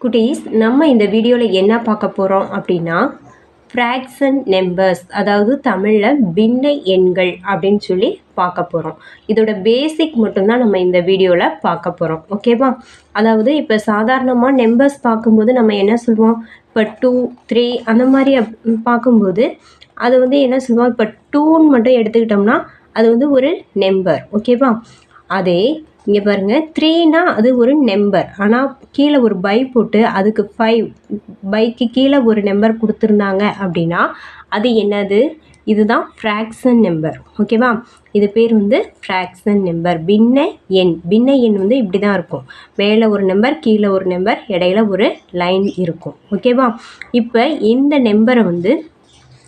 குட்டீஸ் நம்ம இந்த வீடியோவில் என்ன பார்க்க போகிறோம் அப்படின்னா ஃப்ராக்ஷன் நம்பர்ஸ் அதாவது தமிழில் பின்ன எண்கள் அப்படின்னு சொல்லி பார்க்க போகிறோம் இதோட பேசிக் மட்டும்தான் நம்ம இந்த வீடியோவில் பார்க்க போகிறோம் ஓகேவா அதாவது இப்போ சாதாரணமாக நம்பர்ஸ் பார்க்கும்போது நம்ம என்ன சொல்லுவோம்? இப்போ டூ த்ரீ அந்த மாதிரி அப்- பார்க்கும்போது அது வந்து என்ன சொல்லுவோம்? இப்போ டூன்னு மட்டும் எடுத்துக்கிட்டோம்னா அது வந்து ஒரு நம்பர் ஓகேவா அதே இங்கே பாருங்கள் த்ரீனா அது ஒரு நம்பர் ஆனால் கீழே ஒரு பை போட்டு அதுக்கு ஃபைவ் பைக்கு கீழே ஒரு நம்பர் கொடுத்துருந்தாங்க அப்படின்னா அது என்னது? இதுதான் ஃப்ராக்ஷன் நம்பர் ஓகேவா இது பேர் வந்து ஃப்ராக்ஷன் நம்பர் பின்ன எண். பின்ன எண் வந்து இப்படி தான் இருக்கும். மேலே ஒரு நம்பர் கீழே ஒரு நம்பர் இடையில ஒரு லைன் இருக்கும். ஓகேவா இப்போ இந்த நம்பரை வந்து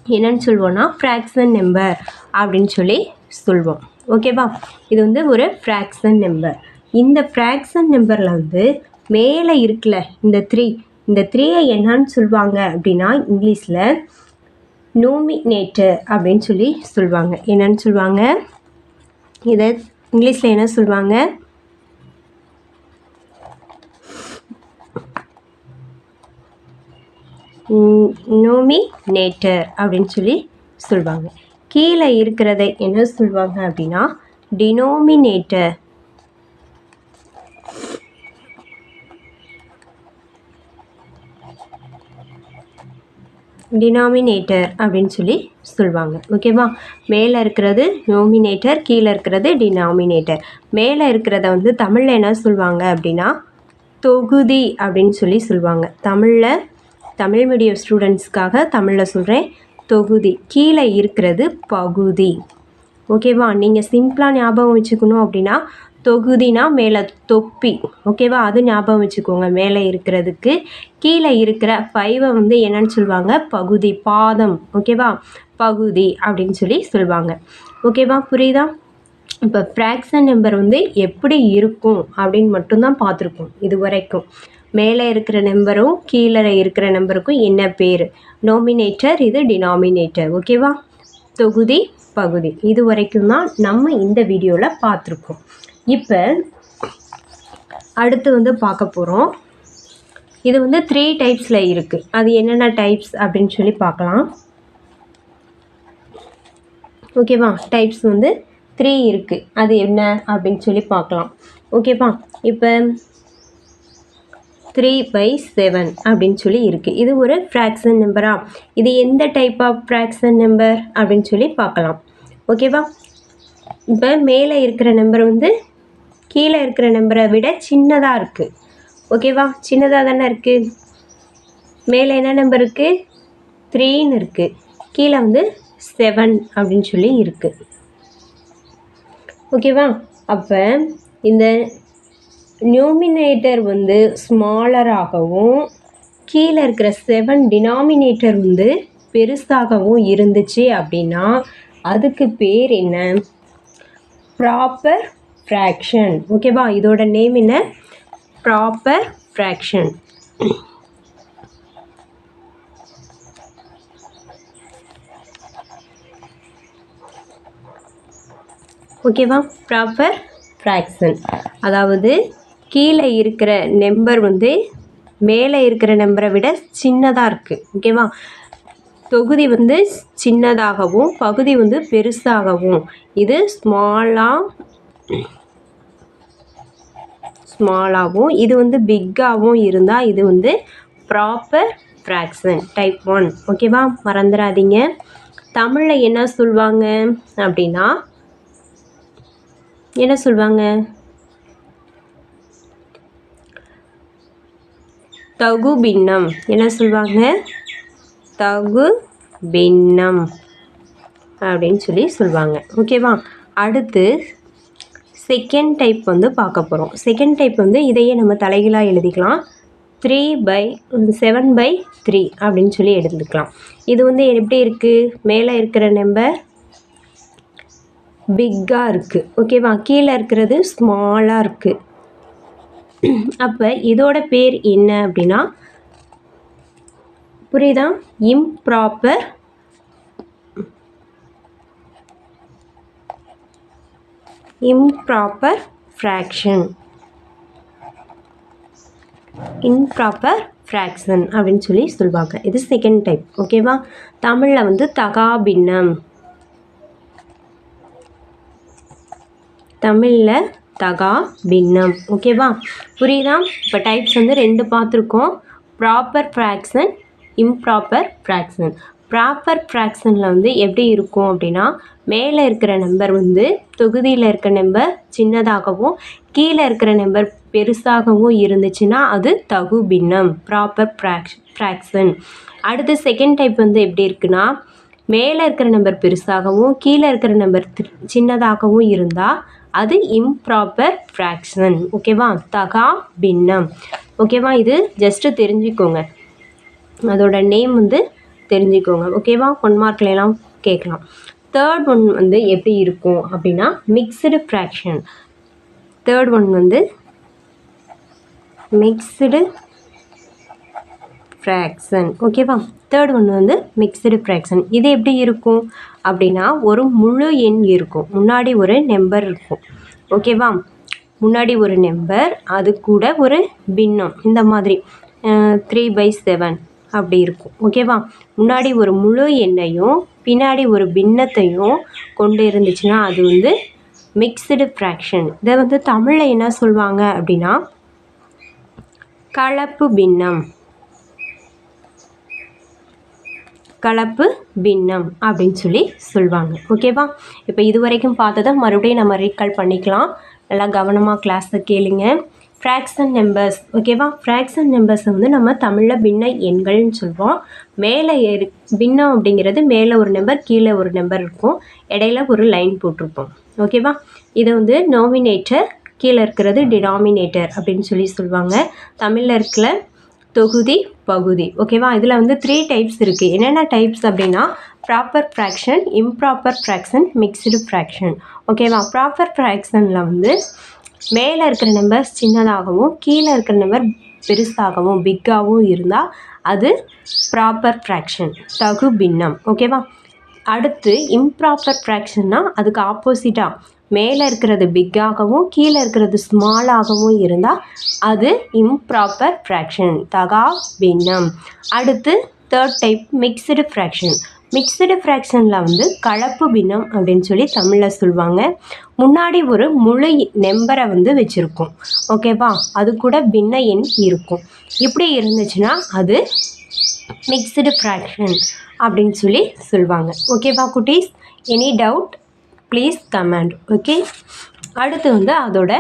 என்னன்னு சொல்லுவோம்னா ஃப்ராக்ஷன் நம்பர் அப்படின்னு சொல்லி சொல்லுவோம் ஓகேவா? இது வந்து ஒரு ஃப்ராக்ஷன் நம்பர் இந்த ஃப்ராக்ஷன் நம்பரில் வந்து மேலே இருக்குல்ல இந்த த்ரீ இந்த த்ரீயை என்னன்னு சொல்லுவாங்க அப்படின்னா இங்கிலீஷில் நோமினேட்டர் அப்படின்னு சொல்லி சொல்லுவாங்க. என்னன்னு சொல்லுவாங்க? இதை இங்கிலீஷில் என்ன சொல்லுவாங்க? நோமினேட்டர் அப்படின்னு சொல்லி சொல்லுவாங்க. கீழே இருக்கிறதை என்ன சொல்லுவாங்க அப்படின்னா டினோமினேட்டர் டினாமினேட்டர் அப்படின்னு சொல்லி சொல்லுவாங்க ஓகேவா மேலே இருக்கிறது நோமினேட்டர் கீழே இருக்கிறது டினாமினேட்டர் மேலே இருக்கிறத வந்து தமிழில் என்ன சொல்லுவாங்க அப்படின்னா தொகுதி அப்படின்னு சொல்லி சொல்லுவாங்க தமிழில் தமிழ் மீடியம் ஸ்டூடெண்ட்ஸ்க்காக தமிழில் சொல்கிறேன் தொகுதி. கீழே இருக்கிறது பகுதி. ஓகேவா? நீங்கள் சிம்பிளாக ஞாபகம் வச்சுக்கணும் அப்படின்னா தொகுதினா மேலே தொப்பி. ஓகேவா? அது ஞாபகம் வச்சுக்கோங்க மேலே இருக்கிறதுக்கு. கீழே இருக்கிற ஃபைவை வந்து என்னன்னு சொல்லுவாங்க? பகுதி பாதம். ஓகேவா? பகுதி அப்படின்னு சொல்லி சொல்லுவாங்க. ஓகேவா? புரியுதா? இப்போ ஃப்ராக்ஷன் நம்பர் வந்து எப்படி இருக்கும் அப்படின்னு மட்டும்தான் பார்த்துருக்கோம் இது வரைக்கும் மேலே இருக்கிற நம்பரும் கீழே இருக்கிற நம்பருக்கும் என்ன பேர்? நோமினேட்டர் இது டினாமினேட்டர் ஓகேவா தொகுதி பகுதி. இது வரைக்கும் தான் நம்ம இந்த வீடியோவில் பார்த்துருக்கோம். இப்போ அடுத்து வந்து பார்க்க போகிறோம் இது வந்து த்ரீ டைப்ஸில் இருக்குது அது என்னென்ன டைப்ஸ் அப்படின்னு சொல்லி பார்க்கலாம். ஓகேவா டைப்ஸ் வந்து த்ரீ இருக்குது அது என்ன அப்படின்னு சொல்லி பார்க்கலாம். ஓகேவா இப்போ த்ரீ பை செவன் அப்படின்னு சொல்லி இருக்குது இது ஒரு ஃப்ராக்ஷன் நம்பரா இது எந்த டைப் ஆஃப் ஃப்ராக்ஷன் நம்பர் அப்படின்னு சொல்லி பார்க்கலாம். ஓகேவா இப்போ மேலே இருக்கிற நம்பர் வந்து கீழே இருக்கிற நம்பரை விட சின்னதாக இருக்குது ஓகேவா சின்னதாக தானே இருக்குது மேலே என்ன நம்பர் இருக்குது த்ரீன்னு இருக்குது கீழே வந்து செவன் அப்படின்னு சொல்லி இருக்குது ஓகேவா அப்போ இந்த நியூமினேட்டர் வந்து ஸ்மாலராகவும் கீழே இருக்கிற செவன் டினாமினேட்டர் வந்து பெருசாகவும் இருந்துச்சு அப்படின்னா அதுக்கு பேர் என்ன? ப்ராப்பர் ஃப்ராக்ஷன் ஓகேவா இதோட நேம் என்ன? ப்ராப்பர் ஃப்ராக்ஷன் ஓகேவா ப்ராப்பர் ஃப்ராக்ஷன் அதாவது கீழே இருக்கிற நம்பர் வந்து மேலே இருக்கிற நம்பரை விட சின்னதாக இருக்குது ஓகேவா தொகுதி வந்து சின்னதாகவும் பகுதி வந்து பெருசாகவும். இது ஸ்மாலாக ஸ்மாலாகவும் இது வந்து பிக்காகவும் இருந்தால் இது வந்து ப்ராப்பர் ஃப்ராக்ஷன் டைப் ஒன் ஓகேவா மறந்துடாதீங்க தமிழில் என்ன சொல்லுவாங்க அப்படின்னா என்ன சொல்லுவாங்க தகு பின்னம். என்ன சொல்லுவாங்க தகு பின்னம் அப்படின்னு சொல்லி சொல்லுவாங்க ஓகேவா அடுத்து செகண்ட் டைப் வந்து பார்க்க போகிறோம் செகண்ட் டைப் வந்து இதையே நம்ம தலைகீழாக எழுதிக்கலாம். Three by seven by three அப்படின்னு சொல்லி எடுத்துக்கலாம் இது வந்து எப்படி இருக்குது மேலே இருக்கிற நம்பர் பிக்காக இருக்குது ஓகேவா கீழே இருக்கிறது ஸ்மாலாக இருக்குது அப்போ இதோட பேர் என்ன அப்படின்னா புரியுதா? Improper improper fraction improper fraction அப்படின்னு சொல்லி சொல்லுவாங்க. இது செகண்ட் டைப் ஓகேவா தமிழில் வந்து தகாபின்னம். தமிழில் தகா பின்னம். ஓகேவா புரியுதா? இப்போ டைப்ஸ் வந்து ரெண்டு பார்த்துருக்கோம். Proper fraction improper fraction proper ஃப்ராக்ஷனில் வந்து எப்படி இருக்கும் அப்படின்னா மேலே இருக்கிற நம்பர் வந்து தொகுதியில் இருக்கிற நம்பர் சின்னதாகவும் கீழே இருக்கிற நம்பர் பெருசாகவும் இருந்துச்சுன்னா அது தகு பின்னம். ப்ராப்பர் ஃப்ராக்ஷ் ஃப்ராக்ஷன் அடுத்து செகண்ட் டைப் வந்து எப்படி இருக்குன்னா மேலே இருக்கிற நம்பர் பெருசாகவும் கீழே இருக்கிற நம்பர் சின்னதாகவும் இருந்தால் அது இம்ப்ராப்பர் ஃப்ராக்ஷன் ஓகேவா தகா பின்னம். ஓகேவா இது ஜஸ்ட்டு தெரிஞ்சுக்கோங்க. அதோட நேம் வந்து தெரிஞ்சுக்கோங்க. ஓகேவா ஒன் மார்க்லாம் கேட்கலாம் தேர்ட் ஒன் வந்து எப்படி இருக்கும் அப்படின்னா மிக்சடு ஃப்ராக்ஷன் தேர்ட் ஒன் வந்து மிக்சடு ஃப்ராக்ஷன் ஓகேவா தேர்ட் ஒன்று வந்து மிக்சடு ஃப்ராக்ஷன் இது எப்படி இருக்கும்? அப்படின்னா ஒரு முழு எண் இருக்கும். முன்னாடி ஒரு நம்பர் இருக்கும். ஓகேவா முன்னாடி ஒரு நம்பர் அது கூட ஒரு பின்னம். இந்த மாதிரி. த்ரீ பை செவன் அப்படி இருக்கும். ஓகேவா முன்னாடி ஒரு முழு எண்ணையும் பின்னாடி ஒரு பின்னத்தையும் கொண்டு இருந்துச்சுன்னா அது வந்து மிக்சடு ஃப்ராக்ஷன் இதை வந்து தமிழில் என்ன சொல்லுவாங்க அப்படின்னா கலப்பு பின்னம். கலப்பு பின்னம் அப்படின்னு சொல்லி சொல்லுவாங்க ஓகேவா இப்போ இது வரைக்கும் பார்த்ததை மறுபடியும் நம்ம ரீகால் பண்ணிக்கலாம். நல்லா கவனமாக கிளாஸை கேளுங்க. ஃப்ராக்ஷன் நம்பர்ஸ் ஓகேவா ஃப்ராக்ஷன் நம்பர்ஸை வந்து நம்ம தமிழில் பின்ன எண்கள்னு சொல்லுவோம் மேலே ஏறி பின்னம் அப்படிங்கிறது மேலே ஒரு நம்பர் கீழே ஒரு நம்பர் இருக்கும். இடையில ஒரு லைன் போட்டிருப்போம். ஓகேவா இதை வந்து நோமினேட்டர் கீழே இருக்கிறது டினாமினேட்டர் அப்படின்னு சொல்லி சொல்லுவாங்க தமிழில் இருக்கிற தொகுதி பகுதி. ஓகேவா இதில் வந்து த்ரீ டைப்ஸ் இருக்குது என்னென்ன டைப்ஸ் அப்படின்னா proper fraction improper fraction mixed fraction ஓகேவா ப்ராப்பர் ஃப்ராக்ஷனில் வந்து மேலே இருக்கிற நம்பர் சின்னதாகவும் கீழே இருக்கிற நம்பர் பெருசாகவும் பிக்காகவும் இருந்தால் அது ப்ராப்பர் ஃப்ராக்ஷன் தகு பின்னம் ஓகேவா அடுத்து இம்ப்ராப்பர் ஃப்ராக்ஷன்னா அதுக்கு ஆப்போசிட்டாக மேலே இருக்கிறது பிக்காகவும் கீழே இருக்கிறது ஸ்மாலாகவும் இருந்தால் அது இம்ப்ராப்பர் ஃப்ராக்ஷன் தகா பின்னம். அடுத்து third type mixed fraction mixed ஃப்ராக்ஷனில் வந்து கலப்பு பின்னம் அப்படின்னு சொல்லி தமிழில் சொல்லுவாங்க. முன்னாடி ஒரு முழு நெம்பரை வந்து வச்சுருக்கோம். ஓகேவா அது கூட பின்ன எண் இருக்கும். இப்படி இருந்துச்சுன்னா அது மிக்சடு ஃப்ராக்ஷன் அப்படின்னு சொல்லி சொல்லுவாங்க. ஓகேவா குட்டீஸ்? Any doubt please comment okay அடுத்து வந்து அதோட